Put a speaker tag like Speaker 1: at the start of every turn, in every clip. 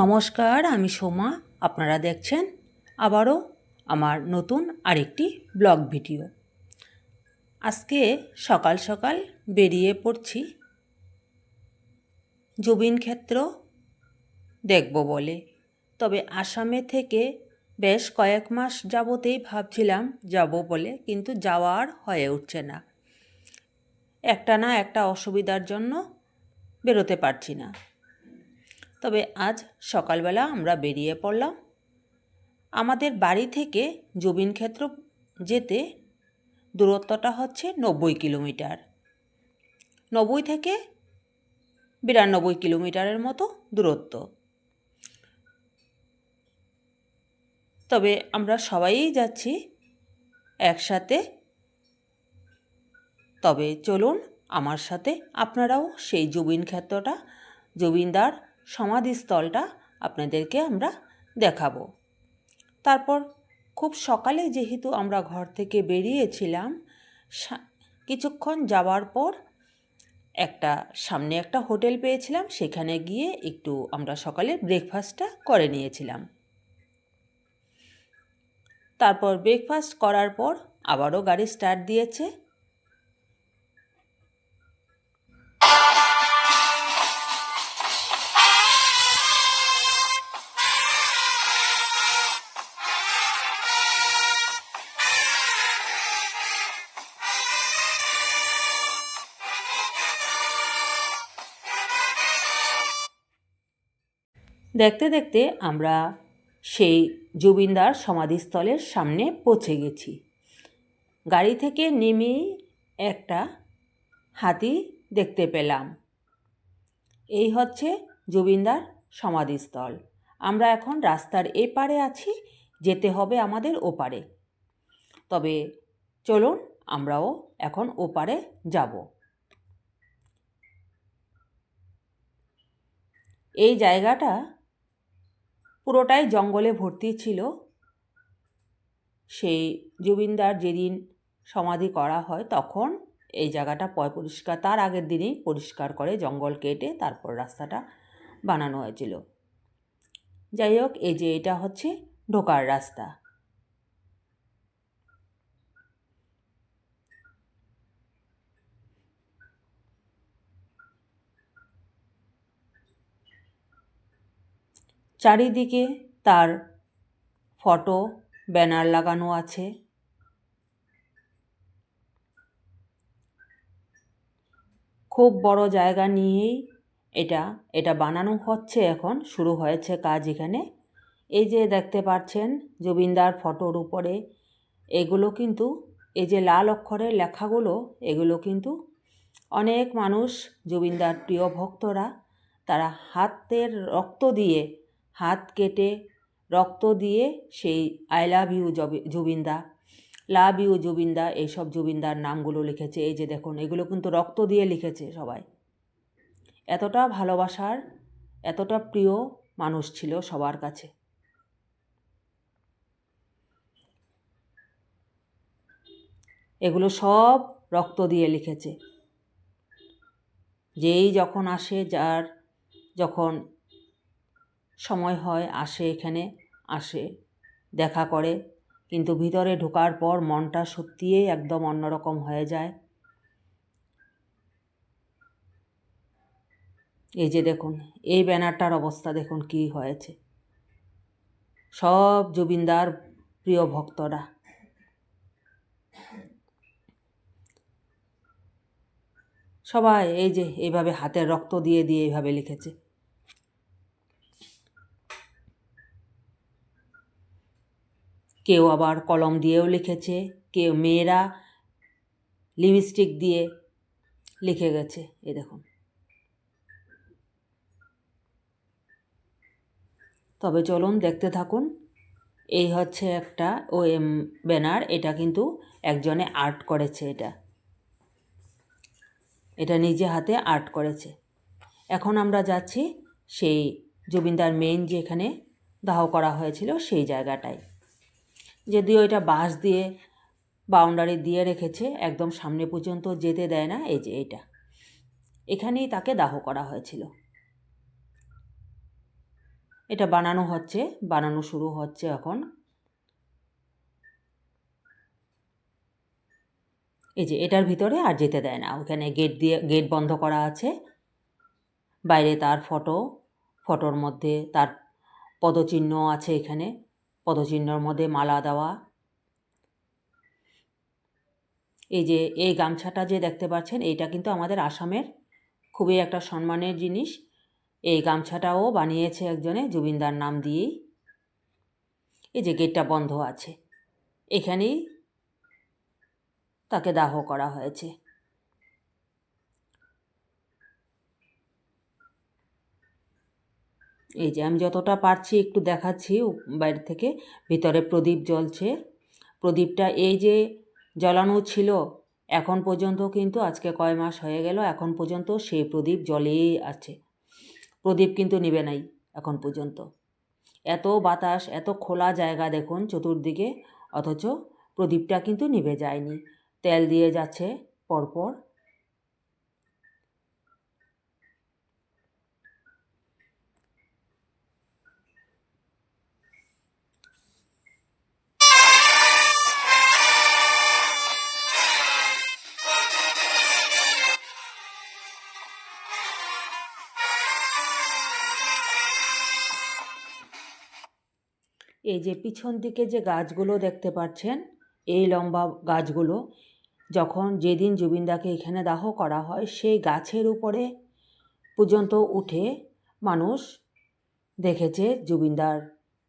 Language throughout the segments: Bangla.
Speaker 1: নমস্কার, আমি সোমা, আপনারা দেখছেন আবারও আমার নতুন আরেকটি ব্লগ ভিডিও। আজকে সকাল সকাল বেরিয়ে পড়ছি জুবিন ক্ষেত্র দেখব বলে। তবে আসামে থেকে বেশ কয়েক মাস যাবতেই ভাবছিলাম যাব বলে, কিন্তু যাওয়ার হয়ে উঠছে না। একটা না একটা অসুবিধার জন্য বেরোতে পারছি না। তবে আজ সকালবেলা আমরা বেরিয়ে পড়লাম। আমাদের বাড়ি থেকে জুবিন ক্ষেত্র যেতে দূরত্বটা হচ্ছে নব্বই কিলোমিটার। নব্বই থেকে বিরানব্বই কিলোমিটারের মতো দূরত্ব। তবে আমরা সবাই যাচ্ছি একসাথে। তবে চলুন আমার সাথে আপনারাও সেই জুবিন ক্ষেত্রটা, জুবিনদার সমাধিস্থলটা আপনাদেরকে আমরা দেখাবো। তারপর খুব সকালে যেহেতু আমরা ঘর থেকে বেরিয়েছিলাম কিছুক্ষণ যাওয়ার পর একটা, সামনে একটা হোটেল পেয়েছিলাম, সেখানে গিয়ে একটু আমরা সকালে ব্রেকফাস্টটা করে নিয়েছিলাম। তারপর ব্রেকফাস্ট করার পর আবারও গাড়ি স্টার্ট দিয়েছে। দেখতে দেখতে আমরা সেই জুবিনদার সমাধিস্থলের সামনে পৌঁছে গেছি। গাড়ি থেকে নেমেই একটা হাতি দেখতে পেলাম। এই হচ্ছে জুবিনদার সমাধিস্থল। আমরা এখন রাস্তার এপারে আছি, যেতে হবে আমাদের ওপারে। তবে চলুন, আমরাও এখন ওপারে যাব। এই জায়গাটা পুরোটাই জঙ্গলে ভর্তি ছিল। সেই জুবিনদার যেদিন সমাধি করা হয় তখন এই জায়গাটা পয় পরিষ্কার, তার আগের দিনেই পরিষ্কার করে জঙ্গল কেটে তারপর রাস্তাটা বানানো হয়েছিল। যাই হোক, এই যে এটা হচ্ছে ঢোকার রাস্তা। চারিদিকে তার ফটো, ব্যানার লাগানো আছে। খুব বড় জায়গা নিয়েই এটা এটা বানানো হচ্ছে এখন, শুরু হয়েছে কাজ এখানে। এই যে দেখতে পাচ্ছেন জুবিনদার ফটোর উপরে, এগুলো কিন্তু, এই যে লাল অক্ষরের লেখাগুলো, এগুলো কিন্তু অনেক মানুষ, জুবিনদার প্রিয় ভক্তরা, তারা হাতের রক্ত দিয়ে হাত কেটে রক্ত দিয়ে সেই আই লাভ ইউ জুবিনদা লাভ ইউ জুবিনদা, এইসব জুবিনদার নামগুলো লিখেছে। এই যে দেখুন, এগুলো কিন্তু রক্ত দিয়ে লিখেছে সবাই। এতটা ভালোবাসার, এতটা প্রিয় মানুষ ছিল সবার কাছে। এগুলো সব রক্ত দিয়ে লিখেছে। যেই যখন আসে, যার যখন সময় হয়, আসে এখানে, আসে, দেখা করে। কিন্তু ভিতরে ঢোকার পর মনটা সত্যিই একদম অন্যরকম হয়ে যায়। এই যে দেখুন, এই ব্যানারটার অবস্থা দেখুন কি হয়েছে। সব জুবিনদার প্রিয় ভক্তরা। সবাই এই যে এইভাবে হাতের রক্ত দিয়ে দিয়ে এইভাবে লিখেছে। কেউ আবার কলম দিয়েও লিখেছে, কেউ মেয়েরা লিপস্টিক দিয়ে লিখে গেছে এ দেখুন। তবে চলুন দেখতে থাকুন, এই হচ্ছে একটা ও এম ব্যানার, এটা কিন্তু একজনে আর্ট করেছে এটা। এটা নিজে হাতে আর্ট করেছে। এখন আমরা যাচ্ছি সেই জুবিনদার মেইন যেখানে দাহ করা হয়েছিল সেই জায়গাটায়। যদিও এটা বাঁশ দিয়ে বাউন্ডারি দিয়ে রেখেছে, একদম সামনে পর্যন্ত যেতে দেয় না, এই যে এটা এখানেই তাকে দাহ করা হয়েছিল। এটা বানানো হচ্ছে, বানানো শুরু হচ্ছে এখন। এই যে এটার ভিতরে আর যেতে দেয় না, ওখানে গেট দিয়ে গেট বন্ধ করা আছে। বাইরে তার ফটো ফটোর মধ্যে তার পদচিহ্ন আছে এখানে। পদচিহ্নর মধ্যে মালা দেওয়া। এই যে, এই গামছাটা যে দেখতে পাচ্ছেন, এইটা কিন্তু আমাদের আসামের খুবই একটা সম্মানের জিনিস। এই গামছাটাও বানিয়েছে একজনে, জুবিনদার নাম দিয়েই। এই যে, গেটটা বন্ধ আছে। এখানেই তাকে দাহ করা হয়েছে। এই যে আমি যতটা পারছি একটু দেখাচ্ছি বাইরে থেকে, ভিতরে প্রদীপ জ্বলছে। প্রদীপটা এই যে জ্বালানো ছিল, এখন পর্যন্ত কিন্তু আজকে কয় মাস হয়ে গেল, এখন পর্যন্ত সেই প্রদীপ জ্বলেই আছে। প্রদীপ কিন্তু নিবে নাই এখন পর্যন্ত। এত বাতাস, এত খোলা জায়গা দেখুন চতুর্দিকে, অথচ প্রদীপটা কিন্তু নিভে যায়নি। তেল দিয়ে যাচ্ছে পরপর। এই যে পিছন দিকে যে গাছগুলো দেখতে পাচ্ছেন, এই লম্বা গাছগুলো, যখন যেদিন জুবিনদাকে এখানে দাহ করা হয়, সেই গাছের উপরে পর্যন্ত উঠে মানুষ দেখেছে জুবিনদার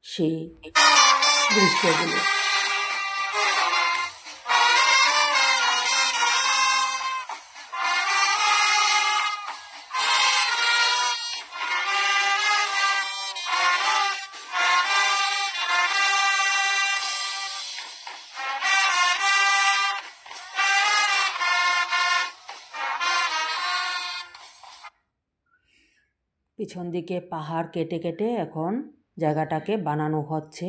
Speaker 1: সেই দৃশ্যগুলো। পিছন দিকে পাহাড় কেটে কেটে এখন জায়গাটাকে বানানো হচ্ছে।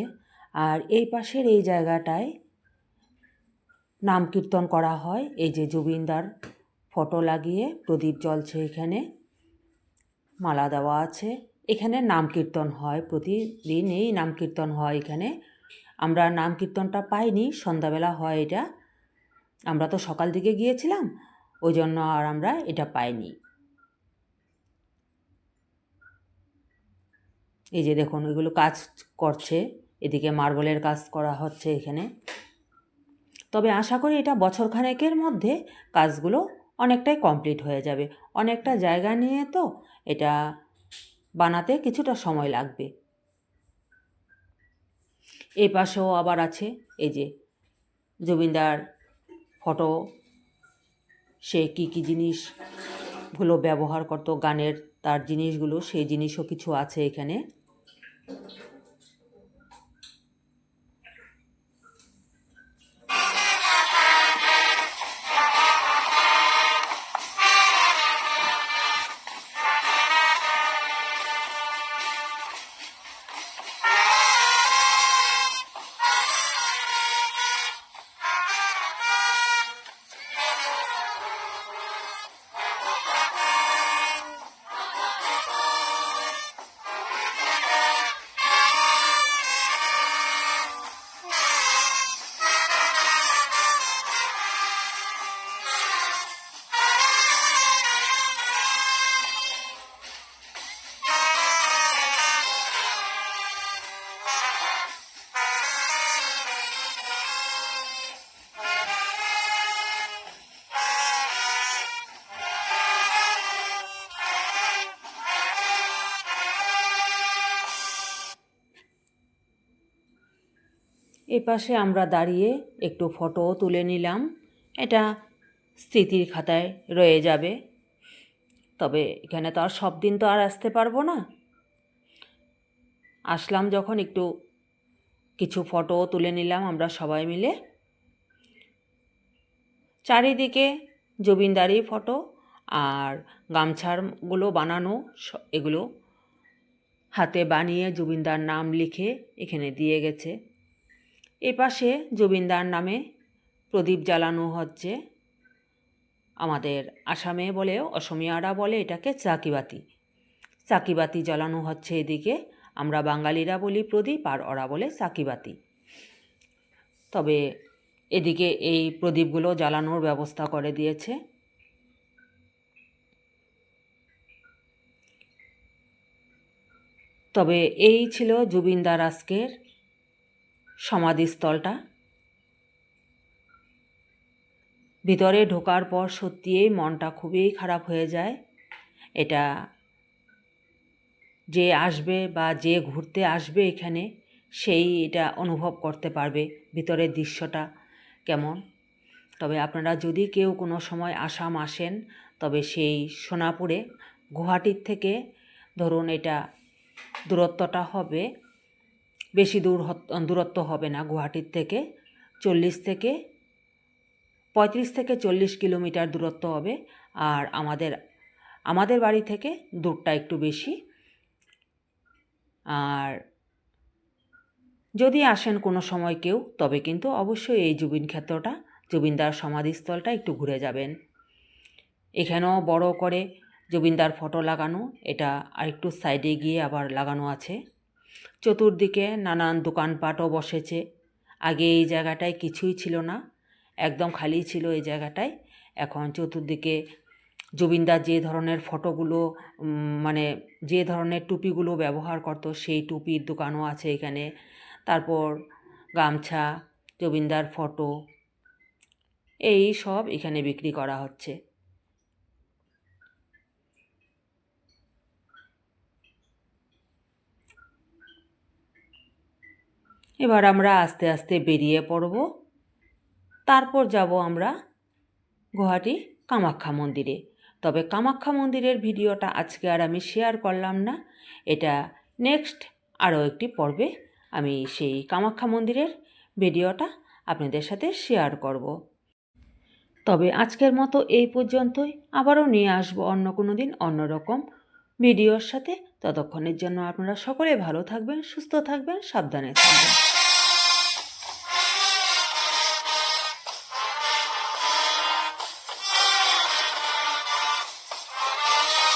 Speaker 1: আর এই পাশের এই জায়গাটায় নাম কীর্তন করা হয়। এই যে জুবিনদার ফটো লাগিয়ে প্রদীপ জ্বলছে এখানে। মালা দেওয়া আছে। এখানে নাম কীর্তন হয় প্রতিদিন এই নাম কীর্তন হয় এখানে। আমরা নাম কীর্তনটা পাইনি, সন্ধ্যাবেলা হয় এটা। আমরা তো সকাল দিকে গিয়েছিলাম, ওই জন্য আর আমরা এটা পাইনি। এই যে দেখুন এগুলো কাজ করছে। এদিকে মার্বেলের কাজ করা হচ্ছে এখানে। তবে আশা করি এটা বছরখানেকের মধ্যে কাজগুলো অনেকটাই কমপ্লিট হয়ে যাবে। অনেকটা জায়গা নিয়ে তো এটা বানাতে কিছুটা সময় লাগবে। এই পাশেও আবার আছে, এই যে জমিদার ফটো। সে কী কী জিনিসগুলো ব্যবহার করতো, গানের তার জিনিসগুলো, সেই জিনিসও কিছু আছে এখানে। Thank you. এ পাশে আমরা দাঁড়িয়ে একটু ফটোও তুলে নিলাম। এটা স্মৃতির খাতায় রয়ে যাবে। তবে এখানে তো আর সব দিন তো আর আসতে পারব না। আসলাম যখন একটু কিছু ফটোও তুলে নিলাম আমরা সবাই মিলে। চারিদিকে জমিনদারি ফটো আর গামছারগুলো বানানো এগুলো হাতে বানিয়ে জুবিনদার নাম লিখে এখানে দিয়ে গেছে। এ পাশে জমিনদার নামে প্রদীপ জ্বালানো হচ্ছে। আমাদের আসামে বলে, অসমিয়ারা বলে এটাকে চাকিবাতি। চাকিবাতি জ্বালানো হচ্ছে এদিকে। আমরা বাঙালিরা বলি প্রদীপ আর ওরা বলে চাকিবাতি। তবে এদিকে এই প্রদীপগুলো জ্বালানোর ব্যবস্থা করে দিয়েছে। তবে এই ছিল জুবিনদার আজকের সমাধিস্থলটা। ভিতরে ঢোকার পর সত্যিই মনটা খুবই খারাপ হয়ে যায়। এটা যে আসবে বা যে ঘুরতে আসবে এখানে, সেই এটা অনুভব করতে পারবে ভিতরের দৃশ্যটা কেমন। তবে আপনারা যদি কেউ কোনো সময় আসাম আসেন, তবে সেই সোনাপুরে, গুয়াহাটির থেকে ধরুন এটা দূরত্বটা হবে বেশি দূর দূরত্ব হবে না গুয়াহাটির থেকে। চল্লিশ থেকে পঁয়ত্রিশ থেকে চল্লিশ কিলোমিটার দূরত্ব হবে। আর আমাদের আমাদের বাড়ি থেকে দূরটা একটু বেশি। আর যদি আসেন কোনো সময় কেউ, তবে কিন্তু অবশ্যই এই জুবিন ক্ষেত্রটা, জুবিনদার সমাধিস্থলটা একটু ঘুরে যাবেন। এখানেও বড় করে জুবিনদার ফটো লাগানো, এটা আরেকটু সাইডে গিয়ে আবার লাগানো আছে। চতুর্দিকে নানান দোকানপাটও বসেছে। আগে এই জায়গাটায় কিছুই ছিল না, একদম খালি ছিল এই জায়গাটায়। এখন চতুর্দিকে জুবিনদার যে ধরনের ফটোগুলো মানে যে ধরনের টুপিগুলো ব্যবহার করতো, সেই টুপির দোকানও আছে এখানে। তারপর গামছা জুবিনদার ফটো, এই সব এখানে বিক্রি করা হচ্ছে। এবার আমরা আস্তে আস্তে বেরিয়ে পড়ব। তারপর যাব আমরা গুয়াহাটি কামাখ্যা মন্দিরে। তবে কামাখ্যা মন্দিরের ভিডিওটা আজকে আর আমি শেয়ার করলাম না। এটা নেক্সট আরও একটি পর্বে আমি সেই কামাখ্যা মন্দিরের ভিডিওটা আপনাদের সাথে শেয়ার করব। তবে আজকের মতো এই পর্যন্তই। আবারও নিয়ে আসব অন্য কোনো দিন অন্যরকম ভিডিওর সাথে ততক্ষণের জন্য আপনারা সকলে ভালো থাকবেন সুস্থ থাকবেন সাবধানে থাকবেন।